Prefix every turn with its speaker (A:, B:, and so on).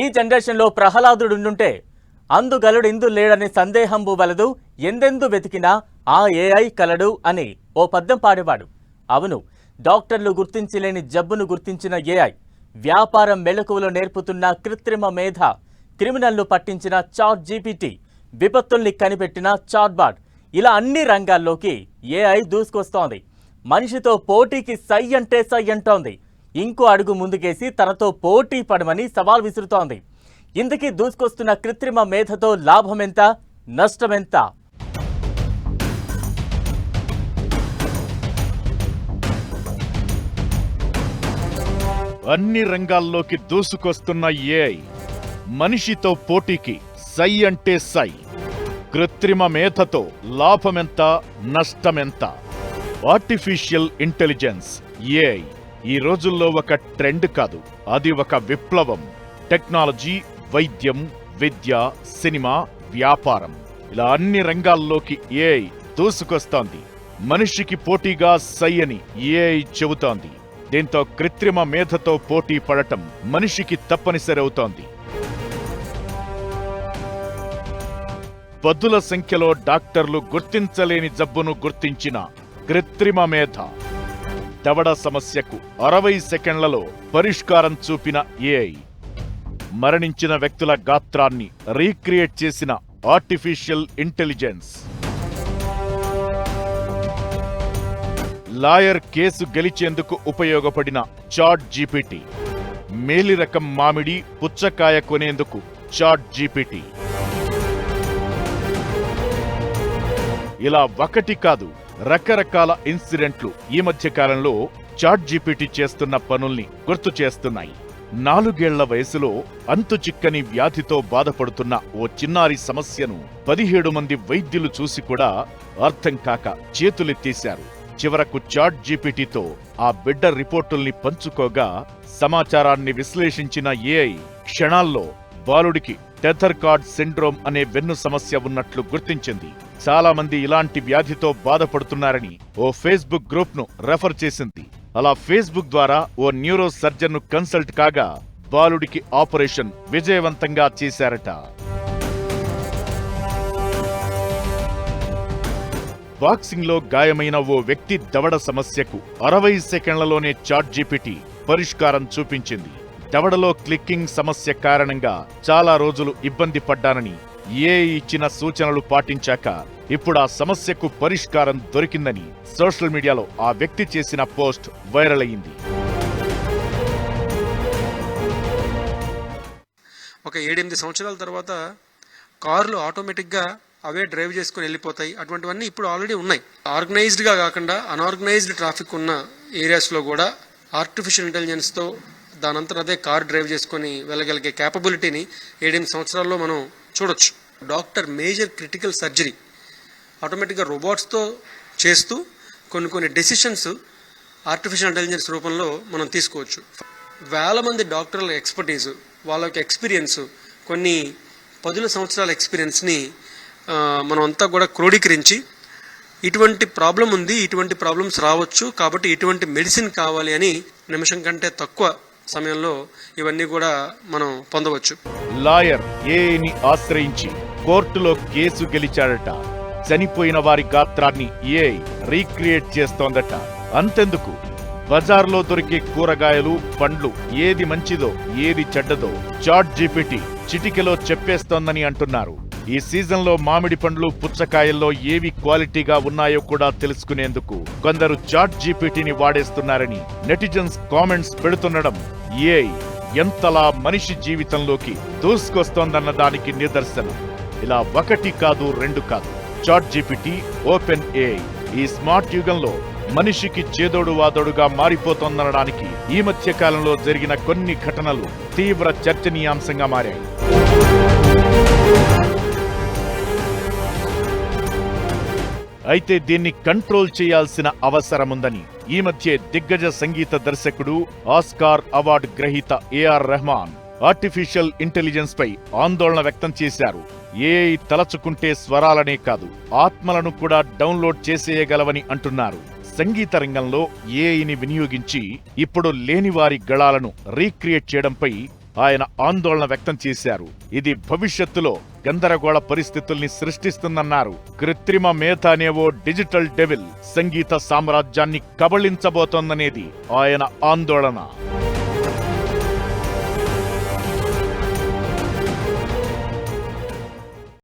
A: ఈ జనరేషన్లో ప్రహ్లాదుడుండుంటే అందుగలుడు ఇందు లేడని సందేహంబు వలదు ఎందెందు వెతికినా ఆ ఏఐ కలడు అని ఓ పద్యం పాడేవాడు. అవును డాక్టర్లు గుర్తించలేని జబ్బును గుర్తించిన ఏఐ వ్యాపారం మెళకువలు నేర్పుతున్న కృత్రిమ మేధ క్రిమినల్ను పట్టించిన చాట్ జీపీటీ విపత్తుల్ని కనిపెట్టిన చాట్బాట్ ఇలా అన్ని రంగాల్లోకి ఏఐ దూసుకొస్తోంది. మనిషితో పోటీకి సై అంటే సై అంటోంది. ఇంకో అడుగు ముందుకేసి తనతో పోటీ పడమని సవాల్ విసురుతోంది. ఇందుకీ దూసుకొస్తున్న కృత్రిమ మేధతో లాభమెంత నష్టమెంత?
B: అన్ని రంగాల్లోకి దూసుకొస్తున్న ఏఐ మనిషితో పోటీకి సై అంటే సై. కృత్రిమ మేధతో లాభమెంత నష్టమెంత? Artificial intelligence AI. ఈ రోజుల్లో ఒక ట్రెండ్ కాదు. అది ఒక విప్లవం. టెక్నాలజీ వైద్యం విద్య సినిమా వ్యాపారం. ఇలా అన్ని రంగాల్లోకి ఏఐ దూసుకొస్తోంది. మనిషికి పోటీగా సై అని ఏఐ చెబుతోంది. దీంతో కృత్రిమ మేధతో పోటీ పడటం మనిషికి తప్పనిసరి అవుతోంది. పదుల సంఖ్యలో డాక్టర్లు గుర్తించలేని జబ్బును గుర్తించిన కృత్రిమ మేధ. దవడ సమస్యకు అరవై సెకండ్లలో పరిష్కారం చూపిన ఏఐ. మరణించిన వ్యక్తుల గాత్రాన్ని రీక్రియేట్ చేసిన ఆర్టిఫిషియల్ ఇంటెలిజెన్స్. లాయర్ కేసు గెలిచేందుకు ఉపయోగపడిన చాట్ జీపీటీ. మేలి రకం మామిడి పుచ్చకాయ కొనేందుకు చాట్ జీపీటీ. ఇలా ఒకటి కాదు రకరకాల ఇన్సిడెంట్లు ఈ మధ్య కాలంలో చాట్ జీపీటీ చేస్తున్న పనుల్ని గుర్తు చేస్తున్నాయి. నాలుగేళ్ళ వయసులో అంతు చిక్కని వ్యాధితో బాధపడుతున్న ఓ చిన్నారి సమస్యను పదిహేడు మంది వైద్యులు చూసి కూడా అర్థం కాక చేతులెత్తేశారు. చివరకు చాట్ జీపీటీతో ఆ బిడ్డ రిపోర్టుల్ని పంచుకోగా సమాచారాన్ని విశ్లేషించిన ఏఐ క్షణాల్లో బాలుడికి టెథర్ కార్డ్ సిండ్రోమ్ అనే వెన్ను సమస్య ఉన్నట్లు గుర్తించింది. చాలా మంది ఇలాంటి వ్యాధితో బాధపడుతున్నారని ఓ ఫేస్బుక్ గ్రూప్ను రెఫర్ చేసింది. అలా ఫేస్బుక్ ద్వారా ఓ న్యూరో సర్జన్ను కన్సల్ట్ కాగా బాలుడికి ఆపరేషన్ విజయవంతంగా చేశారట. బాక్సింగ్లో గాయమైన ఓ వ్యక్తి దవడ సమస్యకు అరవై సెకండ్లలోనే చాట్ జీపీటీ పరిష్కారం చూపించింది. దవడలో క్లిక్కింగ్ సమస్య కారణంగా చాలా రోజులు ఇబ్బంది పడ్డానని ఏ ఇచ్చిన సూచనలు పాటించాక ఇప్పుడు ఆ సమస్యకు పరిష్కారం దొరికిందని సోషల్ మీడియాలో ఆ వ్యక్తి చేసిన పోస్ట్ వైరల్ అయింది
C: ఒక ఏడెనిమిది సంవత్సరాల తర్వాత కార్లు ఆటోమేటిక్గా అవే డ్రైవ్ చేసుకుని వెళ్ళిపోతాయి. అటువంటివన్నీ ఇప్పుడు ఆల్రెడీ ఉన్నాయి. ఆర్గనైజ్డ్గా కాకుండా అన్ఆర్గనైజ్డ్ ట్రాఫిక్ ఉన్న ఏరియాస్లో కూడా ఆర్టిఫిషియల్ ఇంటెలిజెన్స్తో దానంతా అదే కార్ డ్రైవ్ చేసుకొని వెళ్ళగలిగే క్యాపబిలిటీని ఏడెనిమిది సంవత్సరాల్లో మనం చూడొచ్చు. డాక్టర్ మేజర్ క్రిటికల్ సర్జరీ ఆటోమేటిక్గా రోబోట్స్తో చేస్తూ కొన్ని కొన్ని డెసిషన్స్ ఆర్టిఫిషియల్ ఇంటెలిజెన్స్ రూపంలో మనం తీసుకోవచ్చు. వేల మంది డాక్టర్ల ఎక్స్పర్టీస్ వాళ్ళ యొక్క ఎక్స్పీరియన్స్ కొన్ని పదుల సంవత్సరాల ఎక్స్పీరియన్స్ని మనం అంతా కూడా క్రోడీకరించి ఇటువంటి ప్రాబ్లం ఉంది ఇటువంటి ప్రాబ్లమ్స్ రావచ్చు కాబట్టి ఇటువంటి మెడిసిన్ కావాలి అని నిమిషం కంటే తక్కువ సమయంలో ఇవన్నీ కూడా మనం పొందవచ్చు.
B: లాయర్ ఏని ఆశ్రయించి కోర్టులో కేసు గెలిచాడట. చనిపోయిన వారి గాత్రాన్ని ఏ రీక్రియేట్ చేస్తోందట. అంతెందుకు? బజార్లో దొరికే కూరగాయలు పండ్లు ఏది మంచిదో ఏది చెడ్డదో చాట్ జీపీటీ చిటికెలో చెప్పేస్తోందని అంటున్నారు. ఈ సీజన్లో మామిడి పండ్లు పుచ్చకాయల్లో ఏవి క్వాలిటీగా ఉన్నాయో కూడా తెలుసుకునేందుకు కొందరు చాట్ జీపీటీని వాడేస్తున్నారని నెటిజన్స్ కామెంట్స్ పెడుతుండడం ఏ ఎంతలా మనిషి జీవితంలోకి దూసుకొస్తోందన్న దానికి నిదర్శనం. ఇలా ఒకటి కాదు రెండు కాదు. చాట్ జీపీటీ ఓపెన్ ఏఐ ఈ స్మార్ట్ యుగంలో మనిషికి చేదోడు వాదోడుగా మారిపోతోందనడానికి ఈ మధ్య కాలంలో జరిగిన కొన్ని ఘటనలు తీవ్ర చర్చనీయాంశంగా మారాయి. అయితే దీన్ని కంట్రోల్ చేయాల్సిన అవసరముందని. ఈ మధ్య దిగ్గజ సంగీత దర్శకుడు ఆస్కార్ అవార్డు గ్రహీత ఏఆర్ రెహమాన్ ఆర్టిఫిషియల్ ఇంటెలిజెన్స్ పై ఆందోళన వ్యక్తం చేశారు. ఏఐ తలచుకుంటే స్వరాలనే కాదు ఆత్మలను కూడా డౌన్లోడ్ చేసేయగలవని అంటున్నారు. సంగీత రంగంలో ఏఐని వినియోగించి ఇప్పుడు లేని వారి గళాలను రీక్రియేట్ చేయడంపై ఆయన ఆందోళన వ్యక్తం చేశారు. ఇది భవిష్యత్తులో గందరగోళ పరిస్థితుల్ని సృష్టిస్తుందన్నారు. కృత్రిమ మేధ అనే ఓ డిజిటల్ డెవిల్ సంగీత సామ్రాజ్యాన్ని కబళించబోతోందనేది ఆయన ఆందోళన.